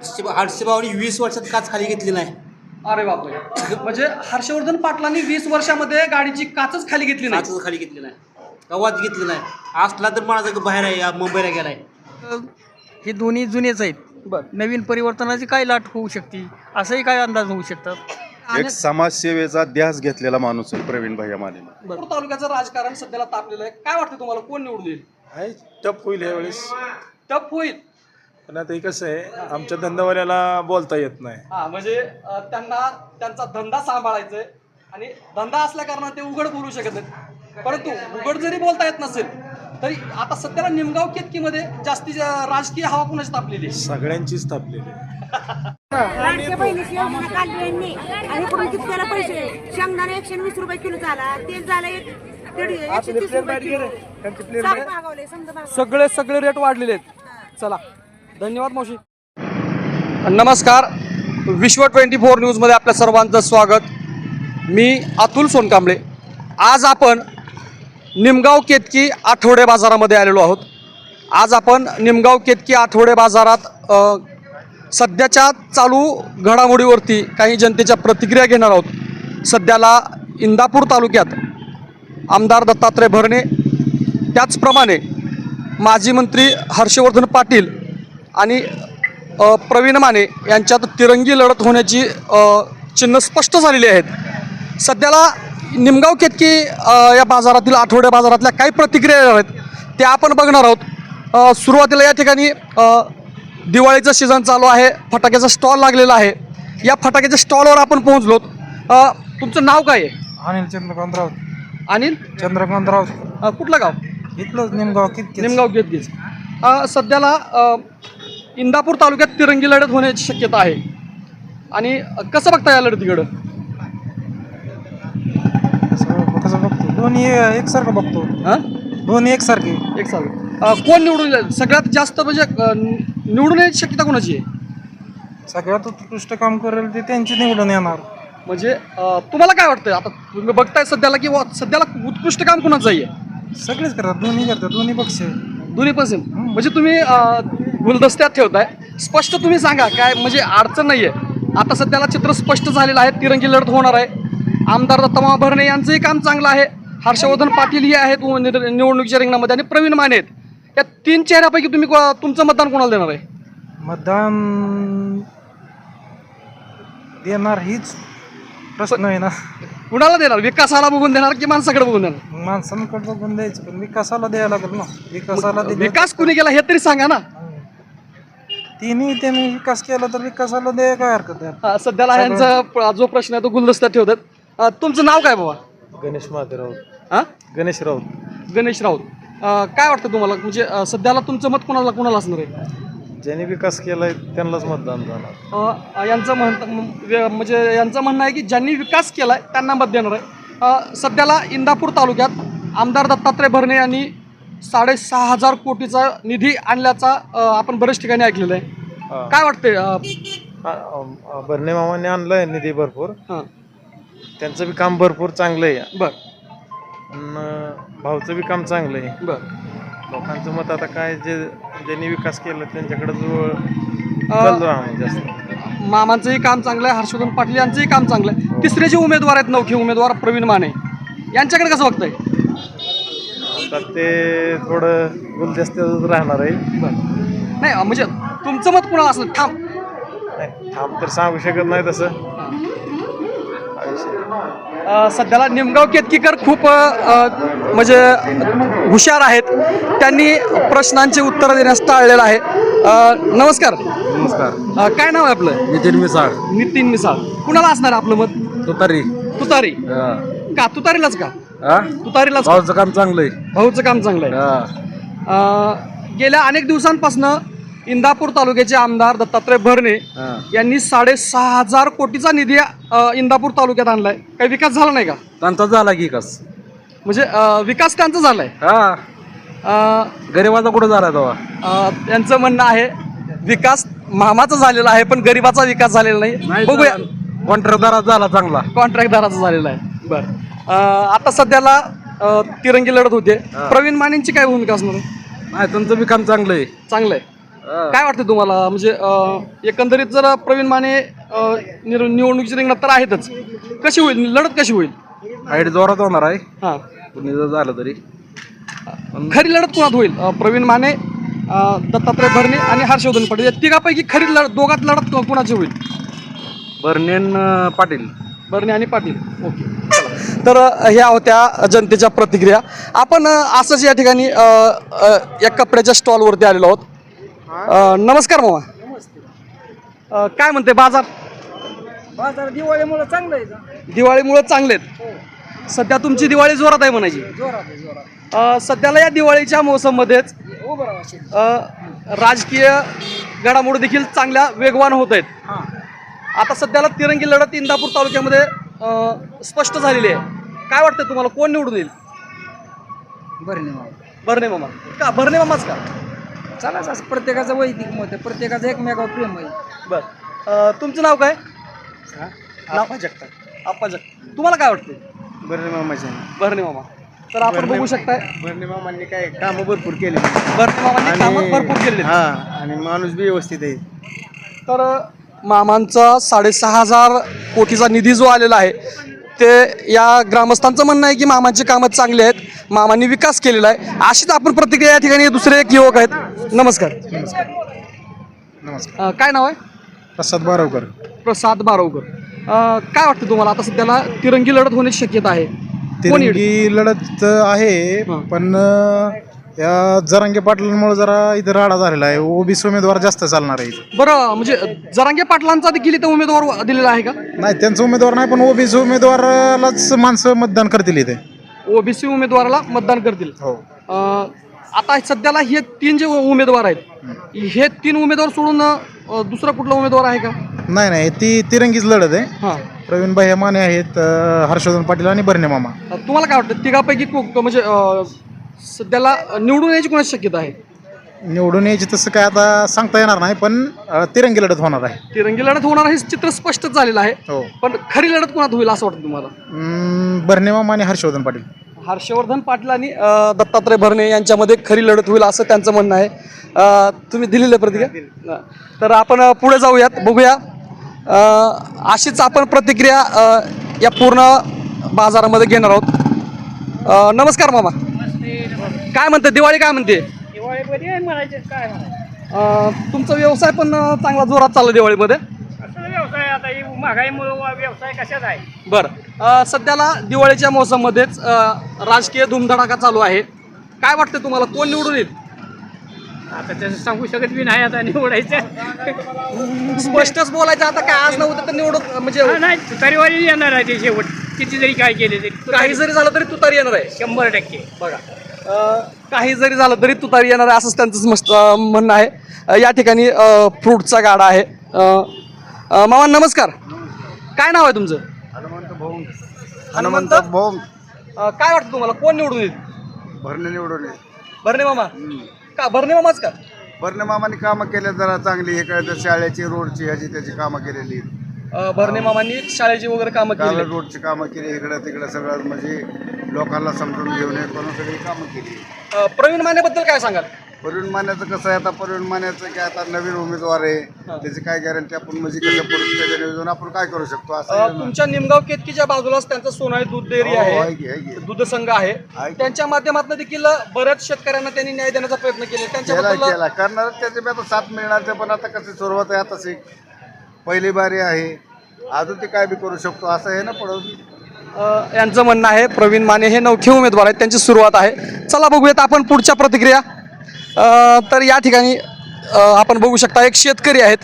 Hershey- हर्षभाऊनी वीस वर्षात काच खाली घेतली नाही. अरे बापरे. म्हणजे हर्षवर्धन पाटलांनी वीस वर्षामध्ये गाडीची काचच खाली घेतली नाही. काचच खाली घेतली नाही. कवाच घेतली नाही. असला तर माझा बाहेर आहे या मुंबईला गेलाय. हे दोन्ही जुनेच आहेत. बर नवीन परिवर्तनाची काय लाट होऊ शकते? असंही काय अंदाज होऊ शकतात एक समाजसेवेचा ध्यास घेतलेला माणूस आहे प्रवीण भैया माने भरपूर तालुक्याचं राजकारण सध्याला तापलेलं आहे. काय वाटतं तुम्हाला? कोण निवडून येईल? आहे टप होईल यावेळेस टप होईल. पण आता हे कसं आहे आमच्या धंदावाल्याला बोलता येत नाही. हा म्हणजे अं, त्यांना त्यांचा धंदा सांभाळायचा आहे आणि धंदा असल्या कारणाने ते उघड बोलू शकत नाहीत. परंतु उघड जरी बोलता येत नसेल तरी आता सध्याला निमगाव केतकीमध्ये जास्ती जा- राजकीय हवा कुणाची तापलेली आहे? सगळ्यांचीच तापलेली आहे. लाडक्या बहिणीची योजना काढली यांनी. आणि कितक्याला पैसे? शेंगदाणा एकशे वीस रुपये किलो झाला. तेल झालं एक दीड- एकशे तीस रुपये किलो. साग भागवले समजा भागवले. सगळे सगळे रेट वाढलेले आहेत. चला. धन्यवाद मावशी. नमस्कार. विश्व ट्वेंटी फोर न्यूजमध्ये आपल्या सर्वांचं स्वागत. मी अतुल सोनकांबळे. आज आपण निमगाव केतकी आठवडे बाजारामध्ये आलेलो आहोत. आज आपण निमगाव केतकी आठवडे बाजारात सध्याच्या चालू घडामोडीवरती काही जनतेच्या प्रतिक्रिया घेणार आहोत. सध्याला इंदापूर तालुक्यात आमदार दत्तात्रय भरणे. त्याचप्रमाणे माजी मंत्री हर्षवर्धन पाटील आणि प्रवीण माने यांच्यात तिरंगी लढत होण्याची चिन्ह स्पष्ट झालेली आहेत. सध्याला निमगाव केतकी या बाजारातील आठवड्या बाजारातल्या काही प्रतिक्रिया आहेत त्या आपण बघणार आहोत. सुरुवातीला या ठिकाणी दिवाळीचं सीझन चालू आहे फटाक्याचा स्टॉल लागलेला आहे. या फटाक्याच्या स्टॉलवर आपण पोहोचलो तुमचं नाव काय आहे? अनिल चंद्रकांत राऊत. अनिल? चंद्रकांत राऊत. कुठलं गाव? इथलंच निमगाव किती निमगाव घेतलीच सध्याला इंदापूर तालुक्यात तिरंगी लढत होण्याची शक्यता आहे. आणि कसं बघता या लढतीकडं? कसं बघतो? दोन्ही एकसारखं बघतो. हां? दोन्ही एकसारखे. एक साल अ, कोण निवडून येईल? सगळ्यात जास्त म्हणजे अ, निवडून येण्याची शक्यता कोणाची आहे? सगळ्यात उत्कृष्ट काम करेल ते त्यांची निवडून येणार. म्हणजे अ, तुम्हाला काय वाटतं आता तुम्ही बघताय सध्याला की वा- सध्याला उत्कृष्ट काम कोणाचं आहे? सगळेच करतात दोन्ही करतात दोन्ही पक्ष. दोन्ही पण म्हणजे तुम्ही अ, गुलदस्त्यात ठेवताय. स्पष्ट तुम्ही सांगा काय म्हणजे अडचण नाही आहे आता सध्याला चित्र स्पष्ट झालेलं आहे तिरंगी लढत होणार आहे. आमदार दत्तमा भरणे यांचंही काम चांगलं आहे. हर्षवर्धन पाटील हे आहेत निवडणुकीच्या रिंगणामध्ये. आणि प्रवीण माने आहेत. या तीन चेहऱ्यापैकी तुम्ही तुमचं मतदान कोणाला देणार आहे? मतदान देणार हीच प्रश्न आहे ना. कुणाला देणार? विकासाला बघून देणार की माणसाकडे बघून देणार? माणसांकडे बघून द्यायचं पण विकासाला द्यायला लागेल ना. विकासाला विकास कुणी केला हे तरी सांगा ना. तिन्ही त्यांनी विकास केला तर विकासाला द्यायला काय हरकत आहे? सध्याला यांचा प- जो प्रश्न आहे तो गुलदस्त्यात ठेवतात. अ, तुमचं नाव काय बाबा? गणेश महादेव राऊत हां? गणेश राऊत. गणेश राऊत. अ, काय वाटतं तुम्हाला? म्हणजे अ, सध्याला तुमचं मत कोणाला कोणाला असणार आहे? ज्यांनी विकास केलाय त्यांनाच मतदान जाणार. अ, यांचं म्हण व्य- म्हणजे यांचं म्हणणं आहे की ज्यांनी विकास केला आहे त्यांना मत देणार आहे. अ, सध्याला इंदापूर तालुक्यात आमदार दत्तात्रय भरणे यांनी साडेसहा हजार कोटीचा निधी आणल्याचा आपण बरेच ठिकाणी ऐकलेलं आहे. हा. काय वाटतंय हा, भरणे मामाने आणलंय निधी भरपूर. हां. त्यांचं बी काम भरपूर चांगलं आहे बर भाऊचं बी काम चांगलं आहे बर. लोकांचं मत आता काय जे ज्यांनी विकास केला त्यांच्याकडे जो अ, कल राहणार जास्त. मामांचंही काम चांगलं आहे हर्षवर्धन पाटील यांचंही काम चांगलं आहे. तिसरे जे उमेदवार आहेत नौखे उमेदवार प्रवीण माने यांच्याकडे कसं बघताय? तर ते थोडं गुलदस्त्यातच राहणार आहे. नाही अ, म्हणजे तुमचं मत कुणाला असलं? थांब. नाही थांब तर सांगू शकत नाही तसं. हा. अ, सध्याला निमगाव केतकीकर खूप अ, अ, म्हणजे हुशार आहेत. त्यांनी प्रश्नांची उत्तरं देण्यास टाळलेलं आहे. अ, नमस्कार. नमस्कार. अ, काय नाव आहे आपलं? नितीन मिसाळ. नितीन मिसाळ. कुणाला असणार आपलं मत? तुतारी. तुतारी. का? तुतारीलाच का? तुतारीलाच का? भाऊचं काम चांगलं आहे भाऊचं काम चांगलं आहे हा, अ, गेल्या अनेक दिवसांपासून इंदापूर तालुक्याचे आमदार दत्तात्रय भरणे हा. यांनी साडेसहा हजार कोटीचा निधी अ, इंदापूर तालुक्यात आणलाय. काही विकास झाला नाही का? त्यांचा झाला की कस म्हणजे अ, विकास त्यांचा झालाय. हा. अ, गरीबाचा कुठं झाला तेव्हा? अ, त्यांचं म्हणणं आहे विकास मामाचा झालेला आहे पण गरिबाचा विकास झालेला नाही. बघूया. कॉन्ट्रॅक्टदारात झाला चांगला. कॉन्ट्रॅक्टदाराचा झालेला आहे. बरं. आता सध्याला तिरंगी लढत होते. प्रवीण मानेंची काय भूमिका असणार? नाही त्यांचं बी काम चांगलं आहे. चांगलं आहे. काय वाटतं तुम्हाला? म्हणजे एकंदरीत जर प्रवीण माने निवडणुकीच्या रिंगणात तर आहेतच. कशी होईल? लढत कशी होईल? हाईट जोरात होणार आहे. हां. कुणी जर झालं तरी. खरी लढत कोणात होईल? प्रवीण माने दत्तात्रय भरणे आणि हर्षवर्धन पाटील. या तिघापैकी खरी लढत दोघात लढत कोणाची होईल? अं, पाटील. बर्णे आणि पाटील. ओके. तर ह्या होत्या जनतेच्या प्रतिक्रिया. आपण असंच या ठिकाणी या कपड्याच्या स्टॉलवरती आलेलो आहोत. नमस्कार मामा. काय म्हणते बाजार? बाजार दिवाळीमुळे चांगलं आहे दिवाळीमुळे चांगले आहेत. सध्या तुमची दिवाळी जोरात आहे म्हणायची. सध्याला या दिवाळीच्या मोसममध्येच अ, राजकीय घडामोडी देखील चांगल्या वेगवान होत आहेत. आता सध्याला तिरंगी लढत इंदापूर तालुक्यामध्ये स्पष्ट झालेली आहे. काय वाटतं तुम्हाला? कोण निवडून येईल? भरणे मामा. का? भरणे मामाच का? चला असं प्रत्येकाचं वैदिक मत आहे. प्रत्येकाचं एकमेकावर प्रेम आहे. बर. अ, तुमचं नाव काय? नाव जगताप. आप्पा जगताप तुम्हाला काय वाटतं बरं मामाचे भरणे मामा. तर आपण बघू शकताय बरं मामांनी काय कामं भरपूर केले भरणे मामांनी कामं भरपूर केलेली. आहेत. हा आणि माणूस बी व्यवस्थित आहे. तर मामांचा साडेसहा हजार कोटीचा निधी जो आलेला आहे ते या ग्रामस्थांचं म्हणणं आहे की मामांची कामं चांगली आहेत मामांनी विकास केलेला आहे. अशीच आपण प्रतिक्रिया या ठिकाणी दुसरे एक युवक आहेत. नमस्कार. नमस्कार. अं, काय नाव आहे? प्रसाद बारवकर. प्रसाद बारवकर. अं, काय वाटतं तुम्हाला? आता सध्याला तिरंगी लढत होण्याची शक्यता आहे. कोण येईल? तिरंगी लढत आहे हां. पण अं, या जरांगे पाटलांमुळे जरा इथं राडा झालेला आहे. ओबीसी उमेदवार जास्त चालणार आहे इथं. बरं म्हणजे जरांगे पाटलांचा देखील इथं उमेदवार दिलेला आहे का? नाही त्यांचा उमेदवार नाही पण ओबीसी उमेदवारालाच माणसं मतदान करतील इथे. ओबीसी उमेदवाराला मतदान करतील. हो. अं, आता सध्याला हे तीन जे उमेदवार आहेत हे तीन उमेदवार सोडून अं, दुसरा कुठला उमेदवार आहे का? नाही नाही ती तिरंगीच लढत आहे. हां. प्रवीण भाई माने आहेत अं, हर्षवर्धन पाटील आणि बर्णे मामा. तुम्हाला काय वाटतं तिघापैकी को- को- म्हणजे अं, सध्याला निवडून यायची कोणाची शक्यता आहे? निवडून यायची तसं काय आता सांगता येणार नाही पण अं, तिरंगी लढत होणार आहे. तिरंगी लढत होणार हे चित्र स्पष्टच झालेलं आहे. हो. पण खरी लढत कोणात होईल असं वाटतं तुम्हाला? अं, मामा आणि हर्षवर्धन पाटील. हर्षवर्धन पाटील आणि अं, दत्तात्रय भरणे यांच्यामध्ये खरी लढत होईल असं त्यांचं म्हणणं आहे. अं, तुम्ही दिलेलं प्रतिक्रिया? अं, तर आपण अं, पुढे जाऊयात बघूया. अं, अशीच आपण प्रतिक्रिया अं, या पूर्ण बाजारामध्ये घेणार आहोत. अं, नमस्कार मामा. काय म्हणते? दिवाळी काय म्हणते? म्हणायचे काय अं, तुमचा व्यवसाय पण अं, चांगला जोरात चालला दिवाळीमध्ये? असं व्यवसाय आता ही महागाईमुळे व्यवसाय कशाचा आहे? बरं. अं, सध्याला दिवाळीच्या मोसममध्येच अं, राजकीय धुमधडाका चालू आहे. काय वाटतं तुम्हाला? कोण निवडून येईल? आता तसं सांगू शकत बी नाही आता निवडायचं. स्पष्टच बोलायचं आता काय आज नव्हतं तर निवडत म्हणजे हा, नाही तुतारीवारी येणार आहे ते शेवट. किती जरी काय केले तरी. काही जरी झालं तरी तुतारी येणार आहे. शंभर टक्के. बघा. काही जरी झालं तरी तुतारी येणार आहे असंच त्यांचं मस्त म्हणणं आहे. या ठिकाणी फ्रूटचा गाडा आहे. मामा नमस्कार. काय नाव आहे तुमचं? हनुमंत भाऊ अं, काय वाटतं तुम्हाला? कोण निवडून येईल? भरणे निवडून भरणे मामा? का भरणे मामाच का? भरणे मामाने कामं केले जरा चांगली. हे शाळेची रोडची ह्याची त्याची कामं केलेली. अं, भरणे मामांनी शाळेची वगैरे कामं काल. केली रोडची कामं केली इकडं तिकडं सगळं म्हणजे लोकांना समजून घेऊन हे करून सगळी कामं केली. अं, प्रवीण मानेबद्दल काय सांगाल? परवीण मान्याचं कसं आहे आता परवीण मान्याचं काय आता नवीन उमेदवार आहे त्याची काय गॅरंटी आपण म्हणजे कसं परिस्थिती नियोजन आपण काय करू शकतो असं आहे अं, ना. तुमच्या निमगाव केतकीच्या बाजूलाच त्यांचं सोनाई दूध डेअरी हो, आहे आहे की, आहे की. दूध संघ आहे. आहे. त्यांच्या माध्यमातून देखील बऱ्याच शेतकऱ्यांना त्यांनी न्याय देण्याचा प्रयत्न केला. केला त्यांच्याबद्दल केला. करणार त्याचे बी आता साथ मिळणार पण आता कसं सुरुवात आहे आता पहिली बारी आहे. अजून ते काय बी करू शकतो असं आहे ना पडून? अं, यांचं म्हणणं आहे प्रवीण माने हे नवखे उमेदवार आहेत त्यांची सुरुवात आहे. चला बघूयात आपण पुढच्या प्रतिक्रिया. अं, तर या ठिकाणी अं, आपण बघू शकता एक शेतकरी आहेत.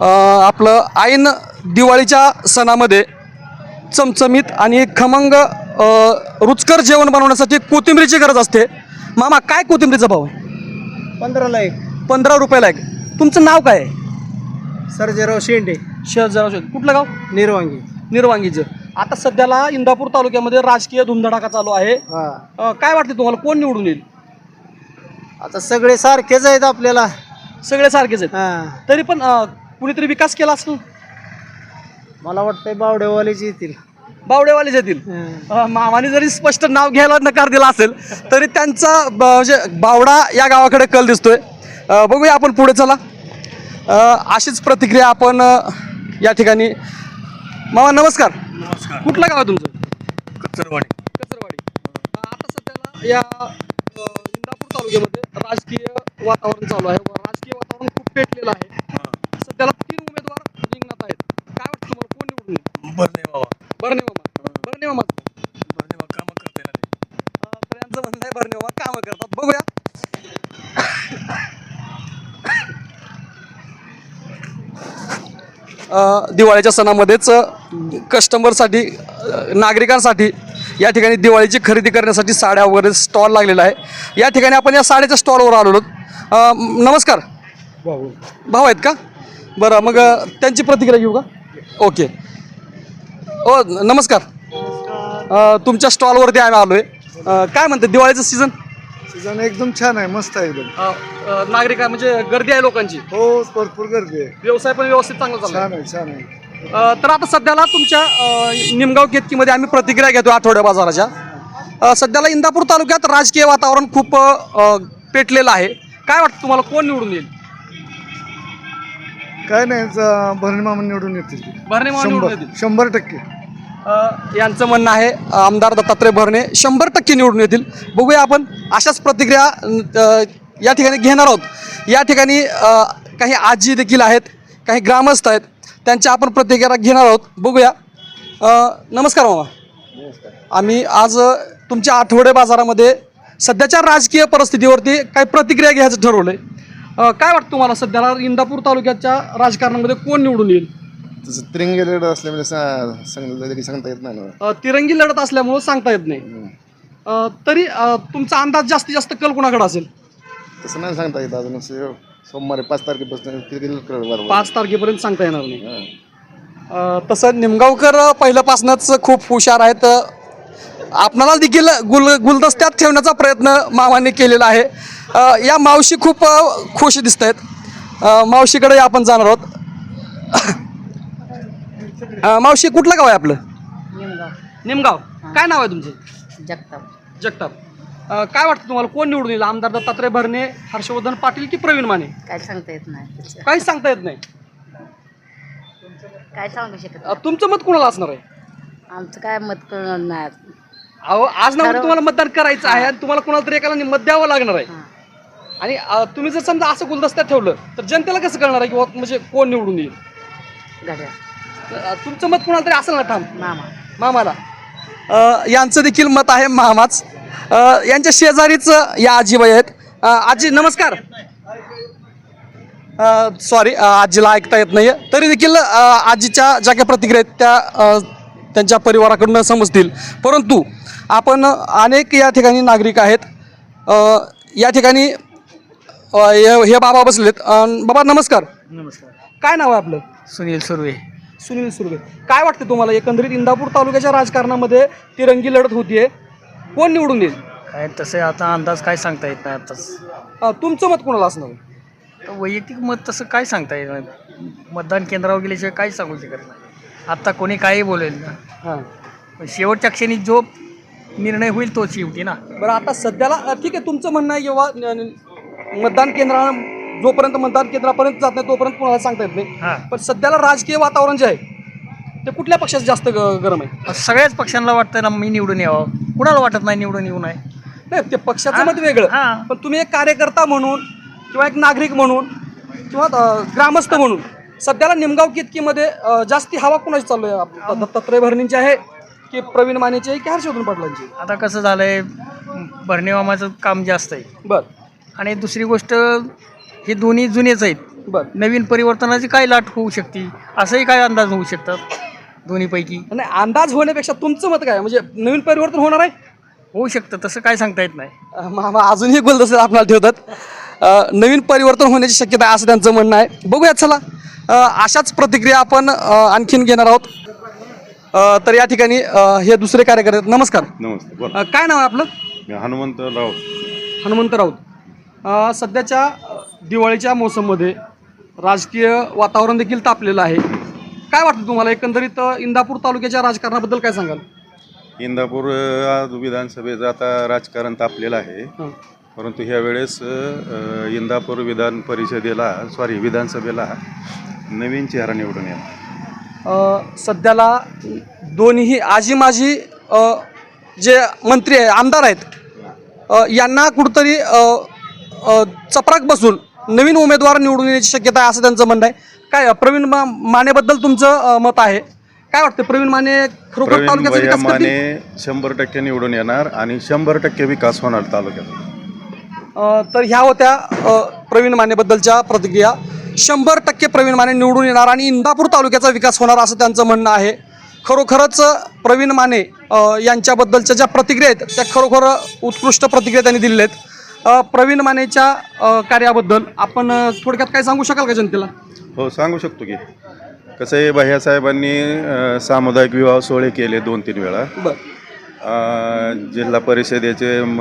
अं, आपलं ऐन दिवाळीच्या सणामध्ये चमचमीत आणि खमंग अं, रुचकर जेवण बनवण्यासाठी कोथिंबीरीची गरज असते. मामा काय कोथिंबीरीचा भाव आहे? पंधराला एक. पंधरा रुपयाला एक. तुमचं नाव काय आहे? सर्जेराव शेंडे. शहर जरा कुठलं गाव? निर्वांगी. निर्वांगीचं. आता सध्याला इंदापूर तालुक्यामध्ये राजकीय धुमधडाका चालू आहे. हा. अं, काय वाटते तुम्हाला? कोण निवडून येईल? आता सगळे सारखेच आहेत आपल्याला. सगळे सारखेच आहेत. हा. तरी पण अं, कुणीतरी विकास केला असेल? मला वाटतंय बावडेवालेच येतील. बावडेवालेच येतील. अं, मामाने जरी स्पष्ट नाव घ्यायला नकार दिला असेल तरी त्यांचा ब- म्हणजे बावडा या गावाकडे कल दिसतोय. अ, बघूया आपण पुढे चला. अशीच प्रतिक्रिया आपण या ठिकाणी मामा नमस्कार. नमस्कार. कुठलं गाव आहे तुमचं? कचरवाडी. कचरवाडी. आता सध्याला या इंदापूर तालुक्यामध्ये राजकीय वातावरण चालू आहे. व राजकीय वातावरण खूप पेटलेलं आहे सध्याला तीन उमेदवार रिंगणात आहेत काय वाटतं तुम्हाला कोण निवडून येईल बरं नाही बाबा बर्णे मामा बर्णे मामा बरं नाही बाबा कामं करते ना ते. अ, तर यांचं म्हणणं आहे बर्णे मामा कामं करतात बघूया अ, दिवाळीच्या सणामध्येच कस्टमरसाठी नागरिकांसाठी या ठिकाणी दिवाळीची खरेदी करण्यासाठी साड्या वगैरे स्टॉल लागलेला आहे. या ठिकाणी आपण या साड्याच्या स्टॉलवर आलेलो आहोत. नमस्कार. भाऊ. आहेत का? बरं मग त्यांची प्रतिक्रिया घेऊ का? ओके. ओ नमस्कार. तुमच्या स्टॉलवरती आम्ही आलो आहे काय म्हणते दिवाळीचं सीझन सीझन एकदम छान आहे मस्त आहे एकदम. नागरिक म्हणजे गर्दी आहे लोकांची. हो भरपूर गर्दी आहे. व्यवसाय पण व्यवस्थित चांगला चालला छान आहे छान आहे. अ, तर आता सध्याला तुमच्या अ, निमगाव केतकीमध्ये आम्ही प्रतिक्रिया घेतो आठवड्या बाजाराच्या. अ, सध्याला इंदापूर तालुक्यात राजकीय वातावरण खूप अ, पेटलेलं आहे. काय वाटतं तुम्हाला कोण निवडून येईल? काय नाही ज- भरणी मामा निवडून येतील. भरणे मामा निवडून शंभर येतील. शंभर टक्के. यांचं म्हणणं आहे आमदार दत्तात्रय भरणे शंभर टक्के निवडून येतील. बघूया आपण अशाच प्रतिक्रिया या ठिकाणी घेणार आहोत. या ठिकाणी काही आजी देखील आहेत काही ग्रामस्थ आहेत त्यांच्या आपण प्रतिक्रिया घेणार आहोत. बघूया. नमस्कार मामा. आम्ही आज तुमच्या आठवडे बाजारामध्ये सध्याच्या राजकीय परिस्थितीवरती काही प्रतिक्रिया घ्यायचं ठरवलं आहे काय वाटतं तुम्हाला? सध्याला इंदापूर तालुक्याच्या राजकारणामध्ये कोण निवडून येईल? तसं तिरंगी रेड असल्यामुळे सा- सांग- सांगता येत नाही ना. अ, तिरंगी लढत असल्यामुळं सांगता येत नाही. अ, तरी अ, तुमचा अंदाज जास्तीत जास्त कल कुणाकडे असेल? तसं नाही सांगता येत अजून असं सोमवारी पाच तारखेपासून तिरंगी बरोबर पाच तारखेपर्यंत सांगता येणार नाही. अ, तसं निमगावकर पहिल्यापासूनच खूप हुशार आहेत. आपणाला देखील गुल गुलदस्त्यात ठेवण्याचा प्रयत्न मामाने केलेला आहे. अ, या मावशी खूप अ, खुश दिसत आहेत मावशीकडे आपण जाणार आहोत. अ, मावशी कुठलं गाव आहे आपलं? निमगाव. काय नाव आहे तुमचं? जगताप. जगताप. अ, काय वाटतं तुम्हाला कोण निवडून येईल? आमदार दत्तात्रय भरणे हर्षवर्धन पाटील की प्रवीण माने? काय सांगता येत नाही काहीच सांगता येत नाही. काय सांगू शकत अ, तुमचं मत कुणाला असणार आहे? आमचं काय मत कळणार नाही. अहो आज ना तुम्हाला मतदान करायचं आहे आणि तुम्हाला कुणाला तरी एकाला मत द्यावं लागणार आहे. आणि अ, तुम्ही जर समजा असं गुलदस्त्यात ठेवलं तर जनतेला कसं कळणार आहे की बुवा म्हणजे कोण निवडून येईल? घड्या. अ, तुमचं मत कुणाला तरी असेल ना ठाम? मामा. मामाला. अ, यांचं देखील मत आहे मामाच. अ, यांच्या शेजारीच या आजीबाई आहेत. अ, आजी नमस्कार. सॉरी आजीला ऐकता येत नाही तरी देखील अ, आजीच्या ज्या काही प्रतिक्रिया आहेत त्या अ, त्यांच्या परिवाराकडून समजतील. परंतु आपण अनेक या ठिकाणी नागरिक आहेत. अ, या ठिकाणी अ, हे हे बाबा बसलेत. अ, बाबा नमस्कार. नमस्कार. काय नाव आहे आपलं? सुनील सुर्वे. सुनील सुरवे. काय वाटतं तुम्हाला? एकंदरीत इंदापूर तालुक्याच्या राजकारणामध्ये तिरंगी लढत होतीये. कोण निवडून येईल? काय तसे आता अंदाज काय सांगता येत नाही आताच. अ, तुमचं मत कोणाला असणार? तर वैयक्तिक मत तसं काय सांगता येत नाही. मतदान केंद्रावर गेल्याशिवाय काही सांगू शकत नाही. आत्ता कोणी काही बोलेल ना. हां. पण शेवटच्या क्षणी जो निर्णय होईल तोच शेवटी ना. बरं आता सध्याला अ, ठीक आहे तुमचं म्हणणं आहे किंवा न- मतदान केंद्रा जोपर्यंत मतदान केंद्रापर्यंत जात नाही तोपर्यंत कोणाला सांगता येत नाही. पण सध्याला राजकीय वातावरण जे आहे ते कुठल्या पक्षाचं जास्त ग- गरम आहे? सगळ्याच पक्षांना वाटतं ना मी निवडून यावं. कुणाला वाटत नाही निवडून येऊ नये? नाही ते पक्षाचं मत वेगळं. पण तुम्ही एक कार्यकर्ता म्हणून किंवा एक नागरिक म्हणून किंवा अ, ग्रामस्थ म्हणून सध्याला निमगाव कितकीमध्ये अ, जास्ती हवा कुणाची चालू आहे? आप- दत्तात्रय भरणींची आहे की प्रवीण मानेची आहे की हर्षवर्धन पाटलांची आता कसं झालंय भरणे मामाचं काम जास्त आहे. बर. आणि दुसरी गोष्ट हे दोन्ही जुनेच आहेत. बर. नवीन परिवर्तनाची काय लाट होऊ शकते? असंही काय अंदाज होऊ शकतात? दोन्हीपैकी. नाही अंदाज होण्यापेक्षा तुमचं मत काय? म्हणजे नवीन परिवर्तन होणार आहे? होऊ शकतं तसं काय सांगता येत नाही. अ, मामा अजूनही गुलदस्ते आपल्याला ठेवतात. अ, नवीन परिवर्तन होण्याची शक्यता आहे असं त्यांचं म्हणणं आहे. बघूयात चला. अ, अशाच प्रतिक्रिया आपण अ, आणखीन घेणार आहोत. अ, तर या ठिकाणी अ, हे दुसरे कार्यकर्ते आहेत. नमस्कार. नमस्ते बोला. अ, काय नाव आहे आपलं? मी हनुमंतराव हनुमंत राऊत. अ, सध्याच्या दिवाळीच्या मोसममध्ये राजकीय वातावरण देखील तापलेलं आहे. काय वाटतं तुम्हाला? एकंदरीत इंदापूर तालुक्याच्या राजकारणाबद्दल काय सांगाल? इंदापूर आज विधानसभेचं आता राजकारण तापलेलं आहे. हं. परंतु ह्यावेळेस अ, इंदापूर विधान परिषदेला सॉरी विधानसभेला नवीन चेहरा निवडून येणार. अ, सध्याला दोन्ही आजी माजी अ, जे मंत्री आहे आमदार आहेत अ, यांना कुठंतरी अ, अ, चपराक बसून नवीन उमेदवार निवडून येण्याची शक्यता आहे असं त्यांचं म्हणणं आहे. काय प्रवीण मा मानेबद्दल तुमचं अ, मत आहे? काय वाटतं प्रवीण माने खरोखर प्रवीण तालुक्याचा भैया विकास करतील? माने शंभर टक्के निवडून येणार आणि शंभर टक्के विकास होणार तालुक्यात. अ, तर ह्या होत्या अ, प्रवीण मानेबद्दलच्या प्रतिक्रिया. शंभर टक्के प्रवीण माने निवडून येणार आणि इंदापूर तालुक्याचा विकास होणार असं त्यांचं म्हणणं आहे. खरोखरच प्रवीण माने अ, यांच्याबद्दलच्या ज्या प्रतिक्रिया आहेत त्या खरोखर उत्कृष्ट प्रतिक्रिया त्यांनी दिलेल्या आहेत. प्रवीण मानेच्या कार्याबद्दल आपण थोडक्यात काय सांगू शकाल का जनतेला? हो सांगू शकतो की. कसं आहे भैयासाहेबांनी सामुदायिक विवाह सोहळे केले दोन तीन वेळा जिल्हा परिषदेचे म,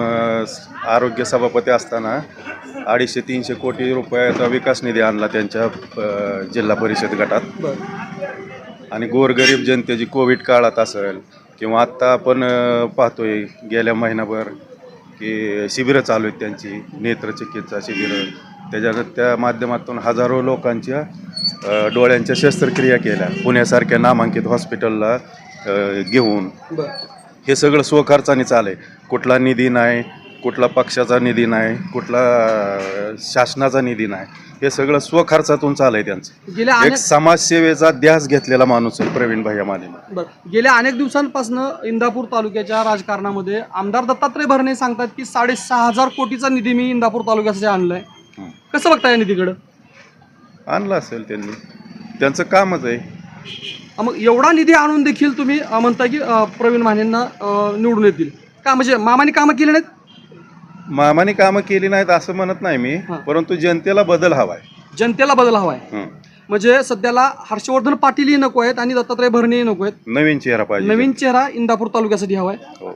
आरोग्य सभापती असताना अडीचशे तीनशे कोटी रुपयाचा विकास निधी आणला त्यांच्या जिल्हा परिषद गटात. आणि गोरगरीब जनतेची कोविड काळात असेल किंवा आत्ता आपण पाहतोय गेल्या महिनाभर की शिबिरं चालू आहेत त्यांची नेत्रचिकित्सा शिबिरं. त्याच्यात त्या माध्यमातून हजारो लोकांच्या डोळ्यांच्या शस्त्रक्रिया केल्या. पुण्यासारख्या नामांकित हॉस्पिटलला घेऊन. हे सगळं स्वखर्चाने चालय कुठला निधी नाही कुठला पक्षाचा निधी नाही कुठला शासनाचा निधी नाही. हे सगळं स्वखर्चातून चालय त्यांचं. गेल्या एक अनेक समाजसेवेचा ध्यास घेतलेला माणूस आहे प्रवीण भैया माने बरं. गेल्या अनेक दिवसांपासून इंदापूर तालुक्याच्या राजकारणामध्ये आमदार दत्तात्रय भरणे सांगतात की साडेसहा हजार कोटीचा निधी मी इंदापूर तालुक्यासाठी आणलाय. हं. कसं बघता या निधीकडं? आणला असेल त्यांनी. त्यांचं कामच आहे. अ, मग एवढा निधी आणून देखील तुम्ही अ, म्हणता की अ, प्रवीण मानेंना अ, निवडून येतील. का म्हणजे मामाने कामं केली नाहीत? मामाने कामं केली नाहीत असं म्हणत नाही मी हां. परंतु जनतेला बदल हवाय. जनतेला बदल हवाय. हं. म्हणजे सध्याला हर्षवर्धन पाटीलही नको आहेत आणि दत्तात्रय भरणेही नको आहेत. नवीन चेहरा पाहिजे. नवीन चेहरा इंदापूर तालुक्यासाठी हवाय. हो.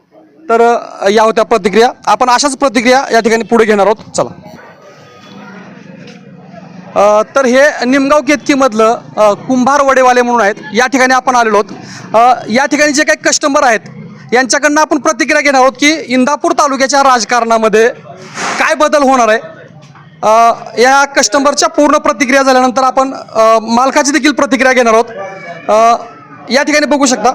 तर अ, या होत्या प्रतिक्रिया. आपण अशाच प्रतिक्रिया या ठिकाणी पुढे घेणार आहोत. चला. अ, तर हे निमगाव केतकीमधलं अ, कुंभार वडेवाले म्हणून आहेत. या ठिकाणी आपण आलेलो आहोत. अ, या ठिकाणी जे काही कस्टमर आहेत यांच्याकडनं आपण प्रतिक्रिया घेणार आहोत की इंदापूर तालुक्याच्या राजकारणामध्ये काय बदल होणार आहे? या कस्टमरच्या पूर्ण प्रतिक्रिया झाल्यानंतर आपण मालकाची देखील प्रतिक्रिया घेणार आहोत. या ठिकाणी बघू शकता.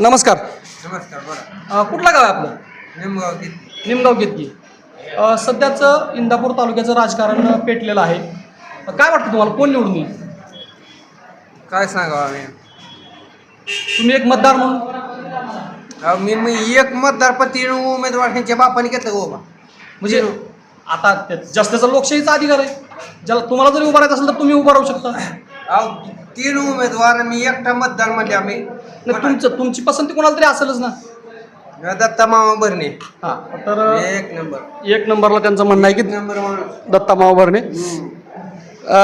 नमस्कार. नमस्कार कुठलं गाव आहे आपलं? निमगाव निमगाव केतकी सध्याचं इंदापूर तालुक्याचं राजकारण पेटलेलं आहे. काय वाटतं तुम्हाला? कोण निवडून येईल? काय सांगावं आम्ही? तुम्ही एक मतदार म्हणून अहो, मी मी एक मतदार पण तीन उमेदवार ह्यांच्या बापाने घेतलं गो म्हणजे आता ते- जास्तीचा लोकशाहीचा अधिकार आहे ज्याला तुम्हाला जरी उभा राहायचं असेल तर तुम्ही उभा राहू शकता. अहो तीन उमेदवार मी एकटा मतदार म्हणजे आम्ही. नाही, तुमचं तुमची पसंती कोणाला तरी असेलच ना. दत्ता मामा भरणे. हा तर एक नंबर. एक नंबरला त्यांचं म्हणणं आहे की नंबर दत्ता मामा भरणे. अ,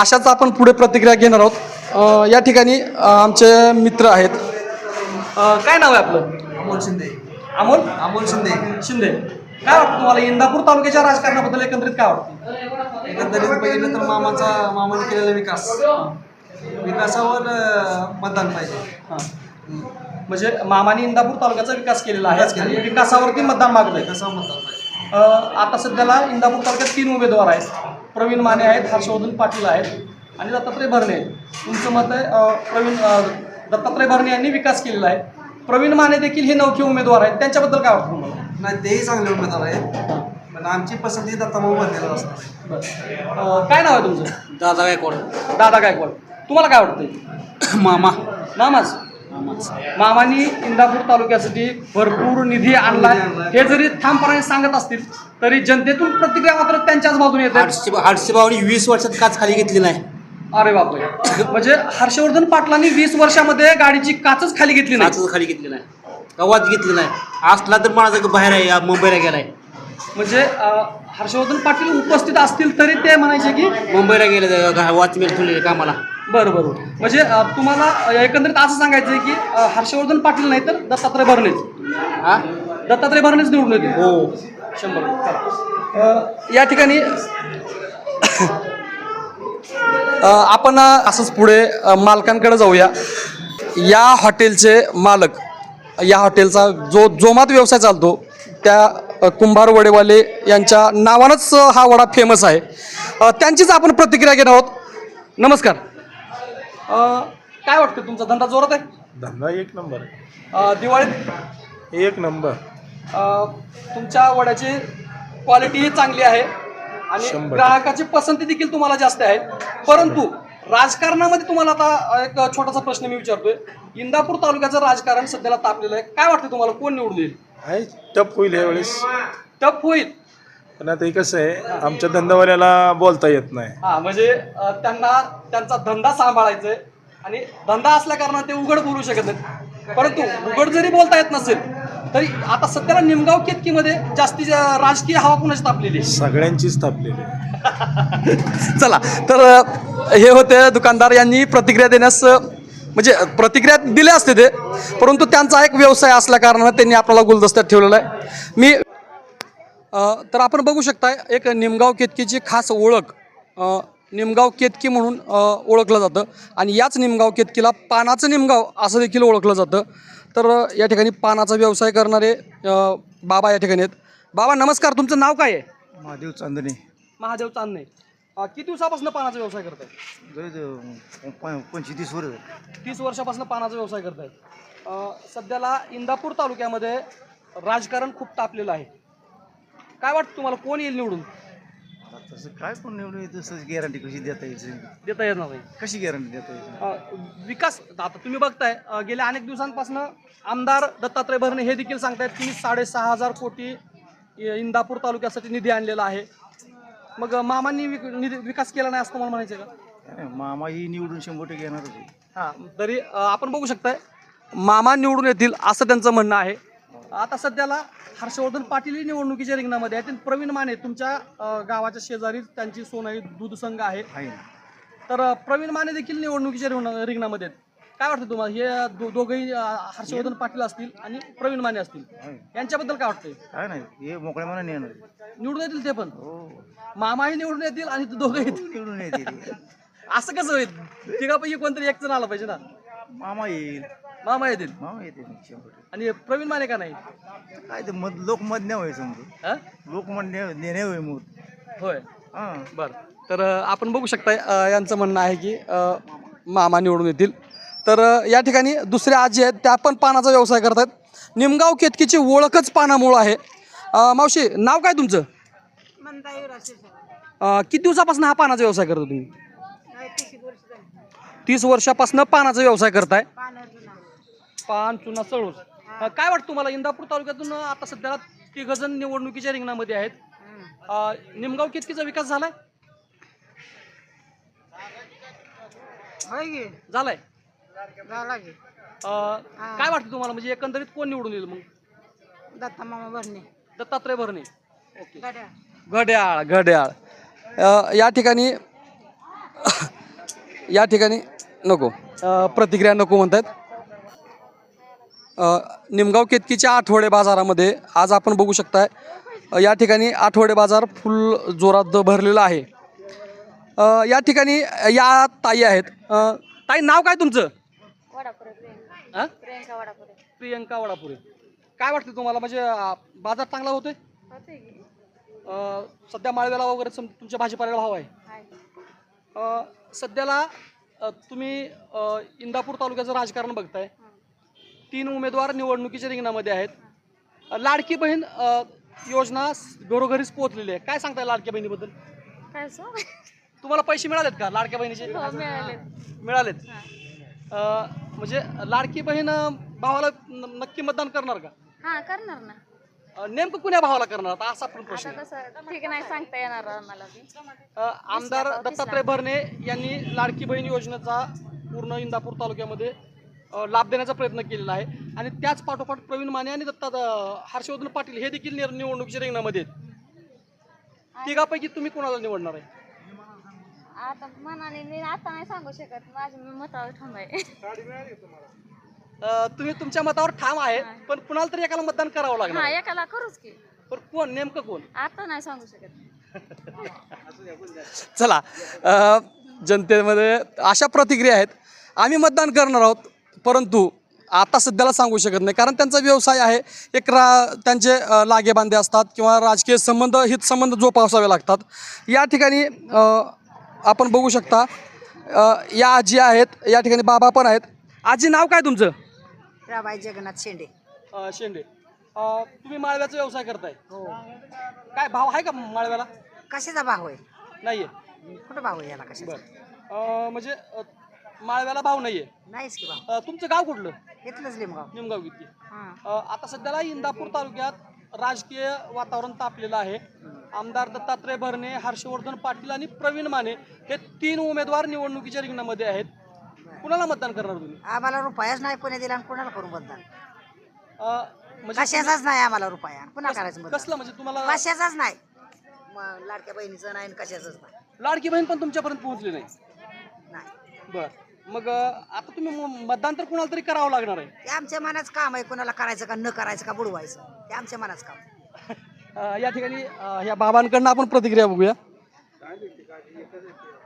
अशाच आपण पुढे प्रतिक्रिया घेणार आहोत. अ, या ठिकाणी अ, आमचे मित्र आहेत. अ, काय नाव आहे आपलं? अमोल शिंदे. अमोल? अमोल शिंदे. शिंदे. काय वाटतं तुम्हाला इंदापूर तालुक्याच्या राजकारणाबद्दल एकंदरीत काय वाटतं? एकंदरीत बघितलं तर मामाचा मामाने केलेला विकास. विकासावर मतदान पाहिजे. हां. म्हणजे मामाने इंदापूर तालुक्याचा विकास केलेला आहे. आणि विकासावरती मतदान मागतंय. विकासावर मतदान पाहिजे. अ, आता सध्याला इंदापूर तालुक्यात तीन उमेदवार आहेत. प्रवीण माने आहेत हर्षवर्धन पाटील आहेत आणि दत्तात्रय भरणे. आहेत. तुमचं मत आहे अ, प्रवीण अ, दत्तात्रय भरणे यांनी विकास केलेला आहे. प्रवीण माने देखील हे नौके उमेदवार आहेत. त्यांच्याबद्दल काय वाटतं तुम्हाला? नाही तेही चांगले उमेदवार आहेत. पण आमची पसंती दत्ता मामा भरलेला असणार बरं. अ, काय नाव आहे तुमचं? दादा गायकवाड. दादा गायकवाड. तुम्हाला काय वाटतंय? मामा. मामाच? मामानी इंदापूर तालुक्यासाठी भरपूर निधी आणलाय. हे जरी ठामपणाने सांगत असतील तरी जनतेतून प्रतिक्रिया मात्र त्यांच्याच बाजूने येते. आठशे आठशे भावानी वीस वर्षात काच खाली घेतली नाही. अरे बापरे. म्हणजे हर्षवर्धन पाटलांनी वीस वर्षामध्ये गाडीची काचच खाली घेतली नाही. खाली घेतली नाही. गावात घेतली नाही. असला तर माझा बाहेर आहे या मुंबईला गेलाय. म्हणजे अं, हर्षवर्धन पाटील उपस्थित असतील तरी ते म्हणायचे की मुंबईला गेले वॉचमॅन ठेवलेले कामाला. बरं बरं. म्हणजे अं, तुम्हाला अं, एकंदरीत असं सांगायचं आहे की अं, हर्षवर्धन पाटील नाही तर दत्तात्रय भरणेच हा? दत्तात्रय भरणेच निवडून येतील. हो. शंभर. अ, या ठिकाणी आपण असंच पुढे मालकांकडे जाऊया. या हॉटेलचे मालक या हॉटेलचा जो जोमात व्यवसाय चालतो त्या कुंभार वडेवाले यांच्या नावानंच हा वडा फेमस आहे. त्यांचीच आपण प्रतिक्रिया घेणार आहोत. नमस्कार. काय वाटतं तुमचा? धंदा जोरात आहे? धंदा एक नंबर दिवाळीत? एक नंबर. तुमच्या वड्याची क्वालिटी चांगली आहे. आणि. ग्राहकाची पसंती देखील तुम्हाला जास्त आहे. परंतु राजकारणामध्ये तुम्हाला आता एक छोटासा प्रश्न मी विचारतोय. इंदापूर तालुक्याचं राजकारण सध्याला तापलेलं आहे. काय वाटतं तुम्हाला? कोण निवडून येईल? आहे टप होईल यावेळेस. टप होईल? पण आता हे कसं आहे आमच्या धंदावाल्याला बोलता येत नाही. हा म्हणजे अ, त्यांना त्यांचा धंदा सांभाळायचा आहे आणि धंदा असल्या कारणाने ते उघड बोलू शकत नाहीत. परंतु उघड जरी बोलता येत नसेल तरी आता सध्याला निमगाव केतकीमध्ये जास्ती जा- राजकीय हवा कुणाची तापलेली? सगळ्यांचीच थापलेली आहे. चला तर हे होते दुकानदार यांनी प्रतिक्रिया देण्यास म्हणजे प्रतिक्रिया दिल्या असते ते परंतु त्यांचा एक व्यवसाय असल्या कारणानं त्यांनी आपल्याला गुलदस्त्यात ठेवलेला आहे. मी तर आपण बघू शकता एक निमगाव केतकीची खास ओळख निमगाव केतकी म्हणून ओळखलं जातं. आणि याच निमगाव केतकीला पानाचं निमगाव असं देखील ओळखलं जातं. तर या ठिकाणी पानाचा व्यवसाय करणारे अ, बाबा या ठिकाणी आहेत. बाबा नमस्कार. तुमचं नाव काय आहे? महादेव चांदणे. महादेव चांदणे. अ, किती दिवसापासून पानाचा व्यवसाय करताय? पंचवीस वर्ष तीस वर्षापासून पानाचा व्यवसाय करताय. अ, सध्याला इंदापूर तालुक्यामध्ये राजकारण खूप तापलेलं आहे. काय वाटतं तुम्हाला? कोण येईल निवडून? तसं काय पण निवडून तसं गॅरंटी कशी देता येईल देता येणार नाही. कशी गॅरंटी देता येईल? अ, विकास आता तुम्ही बघताय अ, गेल्या अनेक दिवसांपासून आमदार दत्तात्रय भरणे हे देखील सांगतायत की मी साडेसहा हजार कोटी इ- इंदापूर तालुक्यासाठी निधी आणलेला आहे. मग अ, मामांनी विक- निधी विकास केला नाही असं तुम्हाला म्हणायचं का? काय मामा ही निवडून शंभर टक्के येणारच आहे. हां तरी अ, आपण बघू शकताय मामा निवडून येतील असं त्यांचं म्हणणं आहे. आता सध्याला हर्षवर्धन पाटील निवडणुकीच्या रिंगणामध्ये आहेत. आणि प्रवीण माने तुमच्या गावाच्या शेजारी त्यांची सोनाई दूध संघ आहे. तर प्रवीण माने देखील निवडणुकीच्या रिंगणा- रिंगणामध्ये आहेत. काय वाटतं तुम्हाला? हे दो- दोघंही अ, हर्षवर्धन पाटील असतील आणि प्रवीण माने असतील. यांच्याबद्दल काय वाटतंय? काय नाही हे मोकळ्या मनाने येणार. निवडून येतील ते पण. हो. मामाही निवडून येतील आणि दोघं येतील. निवडून येते असं कसं होईल? तिघापैकी कोणतरी एक जण आला पाहिजे ना. मामा येईल. मामा येतील. मामा येते ना शंभर टक्के आणि प्रवीण माने का नाही? काय ते मत लोकमत होय समजू. हा? लोकमत नेणे होय मत. होय. हां. बर. तर अ, आपण बघू शकता अ, यांचं म्हणणं आहे की अ, मामा निवडून येतील. तर अ, या ठिकाणी दुसऱ्या आजी आहेत त्या पण पानाचा व्यवसाय करतात निमगाव केतकीची ओळखच पानामुळं आहे. अ, मावशी नाव काय तुमचं? अ, किती दिवसापासून हा पानाचा व्यवसाय करता तुम्ही? तीस वर्षापासून पानाचा व्यवसाय करताय. पान चुना चळूस अ, काय वाटतं तुम्हाला? इंदापूर तालुक्यातून आता सध्याला तिघजण निवडणुकीच्या रिंगणामध्ये आहेत. अ, निमगाव केतकीचा विकास झालाय? झालाय. अ, काय वाटतं तुम्हाला? म्हणजे एकंदरीत कोण निवडून येईल मग? दत्ता मामा भरणे. दत्तात्रय भरणे. गाड्या घड्याळ. घड्याळ अ, या ठिकाणी या ठिकाणी नको. अ, प्रतिक्रिया नको म्हणतात निमगाव केतकीच्या आठवडे बाजारामध्ये आज आपण बघू शकताय या ठिकाणी आठवडे बाजार फुल जोरात भरलेला आहे. या ठिकाणी या ताई आहेत. ताई नाव काय तुमचं? वडापुरे? प्रियंका. वडापुरे. प्रियंका वडापुरे. काय वाटतं तुम्हाला? म्हणजे बाजार चांगला होतोय? सध्या माळव्याला वगैरे तुमच्या भाजीपाल्याला भाव आहे. सध्याला तुम्ही इंदापूर तालुक्याचं राजकारण बघताय. तीन उमेदवार निवडणुकीच्या रिंगणामध्ये आहेत. लाडकी बहीण योजना घरोघरीच पोहोचलेली आहे. काय सांगताय लाडक्या बहिणीबद्दल? काय सो तुम्हाला पैसे मिळालेत का लाडक्या बहिणीचे? हो मिळाले मिळालेत. म्हणजे लाडकी बहीण भावाला नक्की मतदान करणार का? हा करणार ना. नेमकं कुण्या भावाला करणार? आता असा पण प्रश्न ठीक नाही सांगता येणार आम्हाला आमदार दत्तात्रय भरणे यांनी लाडकी बहीण योजनेचा पूर्ण इंदापूर तालुक्यामध्ये लाभ देण्याचा प्रयत्न केलेला आहे. आणि त्याच पाठोपाठ प्रवीण माने आणि दत्ता हर्षवर्धन पाटील हे देखील निवडणुकीच्या रिंगणामध्ये आहेत. तिघापैकी तुम्ही कोणाला निवडणार आहे? आता मनाने मी आता नाही सांगू शकत. माझ्या मी मतावर ठाम आहे. अ, तुम्ही तुमच्या मतावर ठाम आहे पण कुणाला तरी एकाला मतदान करावं हा लागणार एकाला करूच की. पण कोण? नेमकं कोण? आता नाही सांगू शकत. चला अ, जनतेमध्ये अशा प्रतिक्रिया आहेत. आम्ही मतदान करणार आहोत. परंतु आता सध्याला सांगू शकत नाही. कारण त्यांचा व्यवसाय आहे एक रा त्यांचे लागेबांधे असतात किंवा राजकीय संबंध हित संबंध जोपासावे लागतात. या ठिकाणी आपण बघू शकता या आजी आहेत या ठिकाणी बाबा पण आहेत. आजी नाव काय तुमचं? राबाई जगन्नाथ शेंडे. शेंडे. तुम्ही माळव्याचा व्यवसाय करताय. काय भाव आहे का माळव्याला? कशाचा भाव आहे? नाहीये. कुठं भाव आहे याला कशाचा? अ, म्हणजे माळव्याला भाव नाहीये. नाहीच की भाव. अ, तुमचं गाव कुठलं? घेतलंच लिमगाव. निमगाव किती हां. आता सध्याला इंदापूर तालुक्यात राजकीय वातावरण तापलेलं आहे. आमदार दत्तात्रय भरणे हर्षवर्धन पाटील आणि प्रवीण माने हे तीन उमेदवार निवडणुकीच्या रिंगणामध्ये आहेत. कुणाला मतदान करणार तुम्ही? आम्हाला रुपयाच नाही कोणी दिला आणि कोणाला करू मतदान? अ, म्हणजे कशाचाच नाही आम्हाला रुपया कुणा करायचं मतदान? कसलं म्हणजे तुम्हाला कशाचाच नाही. मग लाडक्या बहिणीचं नाही आणि कशाचंच नाही. लाडकी बहीण पण तुमच्यापर्यंत पोहोचली नाही? नाही. बर. मग आता तुम्ही म- मतदान तर कुणाला तरी करावं लागणार आहे. ते आमच्या मनाचं काम आहे कोणाला करायचं का न करायचं का बुडवायचं. ते आमच्या मनाचं काम. अ, या ठिकाणी अ, या बाबांकडनं आपण प्रतिक्रिया बघूया.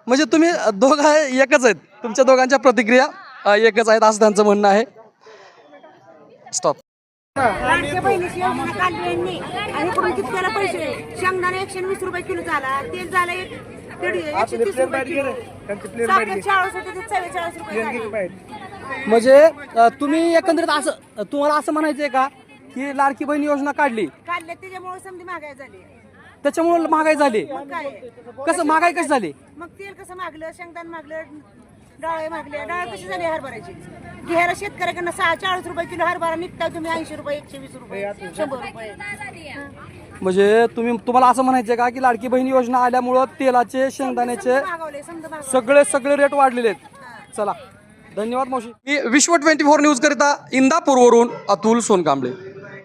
म्हणजे तुम्ही दोघं एकच आहेत. तुमच्या दोघांच्या प्रतिक्रिया अ, एकच आहेत असं त्यांचं म्हणणं आहे. स्टॉप लाडक्या बहिणीची योजना काढली यांनी. आणि इकडून पैसे? शेंगदाणे एकशे वीस रुपये किलो झाला. तेल झालं एक म्हणजे अ, तुम्ही एकंदरीत असं तुम्हाला असं म्हणायचंय का की लाडकी बहीण योजना काढली. काढले त्याच्यामुळे समधी महागाई झाली. त्याच्यामुळे महागाई झाली. मग काय? कसं महागाई कशी झाली? मग तेल कसं मागलं शेंगदाण मागलं डाळे मागले डाळे कशी झाली हरभऱ्याची घ्यायला शेतकऱ्याकडनं सहा चाळीस रुपये किलो हरभरा निघता तुम्ही ऐंशी रुपये एकशे वीस रुपये शंभर रुपये. म्हणजे तुम्ही तुम्हाला असं म्हणायचंय का की लाडकी बहीण योजना आल्यामुळं तेलाचे शेंगदाण्याचे मागवले समजा मागवले. सगळे सगळे रेट वाढलेले आहेत. चला. धन्यवाद मावशी. मी विश्व ट्वेंटी फोर न्यूज करिता इंदापूरवरून अतुल सोनकांबळे.